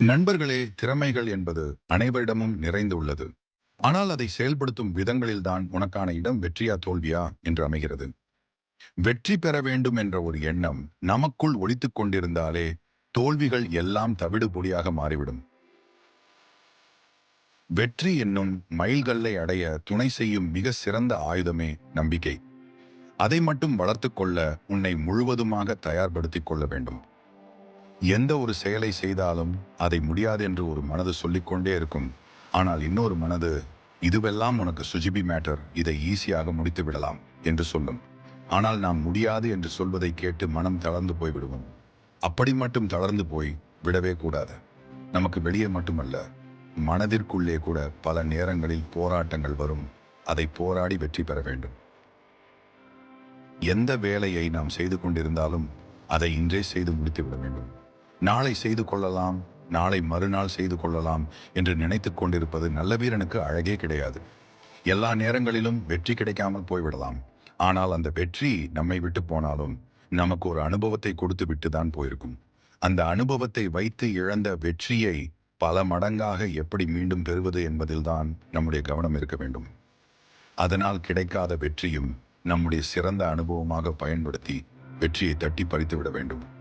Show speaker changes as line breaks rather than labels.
நண்பர்களே திறமைகள் என்பது அனைவரிடமும் நிறைந்துள்ளது. ஆனால் அதை செயல்படுத்தும் விதங்களில்தான் உனக்கான இடம் வெற்றியா தோல்வியா என்று அமைகிறது. வெற்றி பெற வேண்டும் என்ற ஒரு எண்ணம் நமக்குள் ஒழித்துக் கொண்டிருந்தாலே தோல்விகள் எல்லாம் தவிடு பொடியாக மாறிவிடும். வெற்றி என்னும் மைல்கல்லை அடைய துணை செய்யும் மிக சிறந்த ஆயுதமே நம்பிக்கை. அதை மட்டும் வளர்த்து கொள்ள உன்னை முழுவதுமாக தயார்படுத்திக் கொள்ள வேண்டும். எந்த ஒரு செயலை செய்தாலும் அதை முடியாது என்று ஒரு மனது சொல்லிக்கொண்டே இருக்கும். ஆனால் இன்னொரு மனது இதுவெல்லாம் உனக்கு சுஜிபி மேட்டர் இதை ஈஸியாக முடித்து விடலாம் என்று சொல்லும். ஆனால் நாம் முடியாது என்று சொல்வதை கேட்டு மனம் தளர்ந்து போய் விடுவோம். அப்படி மட்டும் தளர்ந்து போய் விடவே கூடாது. நமக்கு வெளியே மட்டுமல்ல மனதிற்குள்ளே கூட பல நேரங்களில் போராட்டங்கள் வரும். அதை போராடி வெற்றி பெற வேண்டும். எந்த வேலையை நாம் செய்து கொண்டிருந்தாலும் அதை இன்றே செய்து முடித்து விட வேண்டும். நாளை செய்து கொள்ளலாம் நாளை மறுநாள் செய்து கொள்ளலாம் என்று நினைத்துக் கொண்டிருப்பது நல்ல வீரனுக்கு அழகே கிடையாது. எல்லா நேரங்களிலும் வெற்றி கிடைக்காமல் போய்விடலாம். ஆனால் அந்த வெற்றி நம்மை விட்டு போனாலும் நமக்கு ஒரு அனுபவத்தை கொடுத்து விட்டு தான் போயிருக்கும். அந்த அனுபவத்தை வைத்து இழந்த வெற்றியை பல மடங்காக எப்படி மீண்டும் பெறுவது என்பதில்தான் நம்முடைய கவனம் இருக்க வேண்டும். அதனால் கிடைக்காத வெற்றியும் நம்முடைய சிறந்த அனுபவமாக பயன்படுத்தி வெற்றியை தட்டி பறித்து விட வேண்டும்.